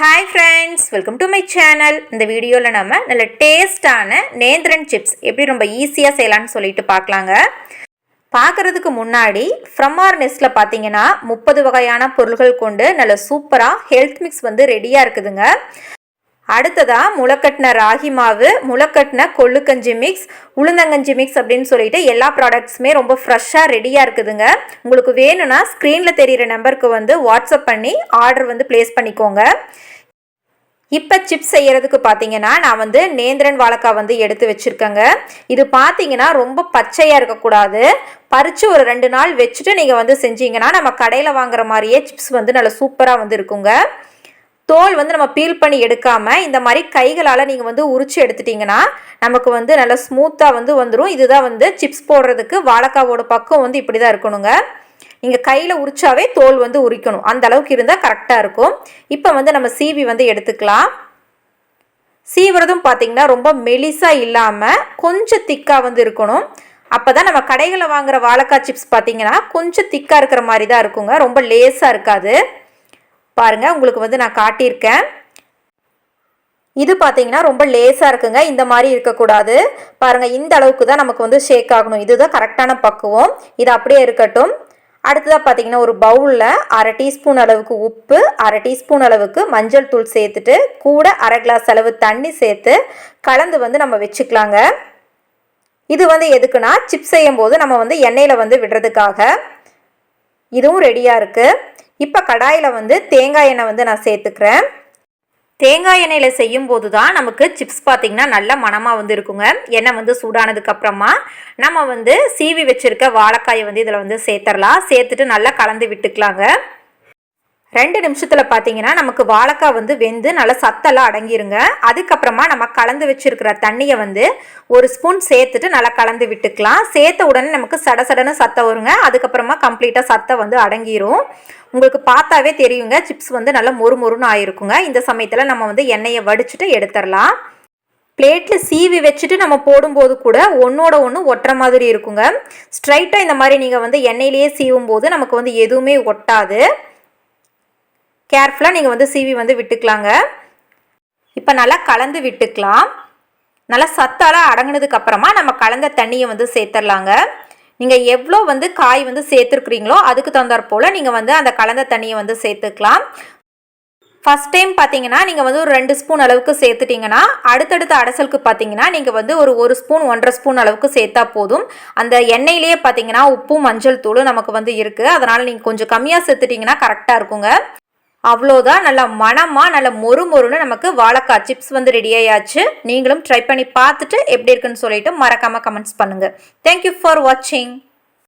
Hi friends welcome to my channel இந்த வீடியோவில் நம்ம நல்ல டேஸ்டான நேந்திரன் சிப்ஸ் எப்படி ரொம்ப ஈஸியாக செய்யலாம்னு சொல்லிட்டு பார்க்கலாங்க. பார்க்குறதுக்கு முன்னாடி ஃப்ரம் ஆர் நெஸ்ட்டில் பார்த்தீங்கன்னா முப்பது வகையான பொருள்கள் கொண்டு நல்ல சூப்பராக ஹெல்த் மிக்ஸ் வந்து ரெடியாக இருக்குதுங்க. அடுத்ததாக முளைக்கட்டின ராகி மாவு முளைக்கட்டின கொள்ளுக்கஞ்சி மிக்ஸ் உளுந்தங்கஞ்சி மிக்ஸ் அப்படின்னு சொல்லிட்டு எல்லா ப்ராடக்ட்ஸுமே ரொம்ப ஃப்ரெஷ்ஷாக ரெடியாக இருக்குதுங்க. உங்களுக்கு வேணும்னா ஸ்க்ரீனில் தெரிகிற நம்பருக்கு வந்து வாட்ஸ்அப் பண்ணி ஆர்டர் வந்து ப்ளேஸ் பண்ணிக்கோங்க. இப்போ சிப்ஸ் செய்கிறதுக்கு பார்த்தீங்கன்னா நான் வந்து நேந்திரன் வாழைக்காய் வந்து எடுத்து வச்சுருக்கேங்க. இது பார்த்தீங்கன்னா ரொம்ப பச்சையாக இருக்கக்கூடாது. பறித்து ஒரு ரெண்டு நாள் வச்சுட்டு நீங்கள் வந்து செஞ்சீங்கன்னா நம்ம கடையில் வாங்குற மாதிரியே சிப்ஸ் வந்து நல்லா சூப்பராக வந்து இருக்குங்க. தோல் வந்து நம்ம பீல் பண்ணி எடுக்காமல் இந்த மாதிரி கைகளால் நீங்கள் வந்து உரிச்சு எடுத்துட்டிங்கன்னா நமக்கு வந்து நல்லா ஸ்மூத்தாக வந்து வந்துடும் இதுதான் வந்து சிப்ஸ் போடுறதுக்கு வாழைக்காவோட பக்கம் வந்து இப்படி தான் இருக்கணுங்க. நீங்கள் கையில் உரிச்சாவே தோல் வந்து உரிக்கணும். அந்த அளவுக்கு இருந்தால் கரெக்டாக இருக்கும். இப்போ வந்து நம்ம சீவி வந்து எடுத்துக்கலாம். சீவுறதும் பார்த்திங்கன்னா ரொம்ப மெலிசாக இல்லாமல் கொஞ்சம் திக்காக வந்து இருக்கணும். அப்போ தான் நம்ம கடைகளில் வாங்குகிற வாழைக்காய் சிப்ஸ் பார்த்திங்கன்னா கொஞ்சம் திக்காக இருக்கிற மாதிரி தான் இருக்குங்க. ரொம்ப லேஸாக இருக்காது. பாருங்கள் உங்களுக்கு வந்து நான் காட்டியிருக்கேன். இது பார்த்தீங்கன்னா ரொம்ப லேஸாக இருக்குங்க இந்த மாதிரி இருக்கக்கூடாது. பாருங்கள் இந்த அளவுக்கு தான் நமக்கு வந்து ஷேக் ஆகணும். இதுதான் கரெக்டான பக்குவம். இது அப்படியே இருக்கட்டும். அடுத்ததாக பார்த்தீங்கன்னா ஒரு பவுலில் அரை டீஸ்பூன் அளவுக்கு உப்பு அரை டீஸ்பூன் அளவுக்கு மஞ்சள் தூள் சேர்த்துட்டு கூட அரை கிளாஸ் அளவு தண்ணி சேர்த்து கலந்து வந்து நம்ம வச்சுக்கலாங்க. இது வந்து எதுக்குன்னா சிப்ஸ் செய்யும் போது நம்ம வந்து எண்ணெயில் வந்து விடுறதுக்காக. இதுவும் ரெடியாக இருக்குது இப்போ கடாயில் வந்து தேங்காய் எண்ணெய் வந்து நான் சேர்த்துக்கிறேன். தேங்காய் எண்ணெயில் செய்யும் போது தான் நமக்கு சிப்ஸ் பார்த்திங்கன்னா நல்ல மனமாக வந்து இருக்குங்க. எண்ணெய் வந்து சூடானதுக்கப்புறமா நம்ம வந்து சீவி வச்சுருக்க வாழைக்காயை வந்து இதில் வந்து சேர்த்துடலாம் சேர்த்துட்டு நல்லா கலந்து விட்டுக்கலாங்க. ரெண்டு நிமிஷத்தில் பார்த்தீங்கன்னா நமக்கு வாழைக்காய் வந்து வெந்து நல்லா சத்தெல்லாம் அடங்கிருங்க. அதுக்கப்புறமா நம்ம கலந்து வச்சுருக்கிற தண்ணியை வந்து ஒரு ஸ்பூன் சேர்த்துட்டு நல்லா கலந்து விட்டுக்கலாம். சேர்த்த உடனே நமக்கு சட சடன்னு சத்தம் வருங்க. அதுக்கப்புறமா கம்ப்ளீட்டாக சத்தம் வந்து அடங்கிரும். உங்களுக்கு பார்த்தாவே தெரியுங்க. சிப்ஸ் வந்து நல்லா மொறு மொறுன்னு ஆயிருக்குங்க. இந்த சமயத்தில் நம்ம வந்து எண்ணெயை வடிச்சுட்டு எடுத்துடலாம் பிளேட்டில் சீவி வச்சுட்டு நம்ம போடும்போது கூட ஒன்றோட ஒன்று ஒட்டுற மாதிரி இருக்குங்க. ஸ்ட்ரைட்டாக இந்த மாதிரி நீங்கள் வந்து எண்ணெயிலேயே சீவும் போது நமக்கு வந்து எதுவுமே ஒட்டாது. கேர்ஃபுல்லாக நீங்கள் வந்து சீவி வந்து விட்டுக்கலாங்க. இப்போ நல்லா கலந்து விட்டுக்கலாம். நல்லா சத்தால் அடங்கினதுக்கப்புறமா நம்ம கலந்த தண்ணியை வந்து சேர்த்துடலாங்க. நீங்கள் எவ்வளோ வந்து காய் வந்து சேர்த்துருக்குறீங்களோ அதுக்கு தகுந்தாற் போல் நீங்கள் வந்து அந்த கலந்த தண்ணியை வந்து சேர்த்துக்கலாம். ஃபஸ்ட் டைம் பார்த்தீங்கன்னா நீங்கள் வந்து ஒரு ரெண்டு ஸ்பூன் அளவுக்கு சேர்த்துட்டிங்கன்னா அடுத்தடுத்த அடசலுக்கு பார்த்தீங்கன்னா நீங்கள் வந்து ஒரு ஒரு ஸ்பூன் ஒன்றரை ஸ்பூன் அளவுக்கு சேர்த்தா போதும். அந்த எண்ணெயிலேயே பார்த்தீங்கன்னா உப்பும் மஞ்சள் தூளும் நமக்கு வந்து இருக்குது அதனால் நீங்கள் கொஞ்சம் கம்மியாக சேர்த்துட்டிங்கன்னா கரெக்டாக இருக்குங்க. அவ்வளோதான் நல்லா மனமாக நல்ல மொறு மொறுன்னு நமக்கு வாழைக்காய் சிப்ஸ் வந்து ரெடி ஆயாச்சு. நீங்களும் ட்ரை பண்ணி பார்த்துட்டு எப்படி இருக்குன்னு சொல்லிட்டு மறக்காமல் கமெண்ட்ஸ் பண்ணுங்கள் தேங்க்யூ ஃபார் வாட்சிங்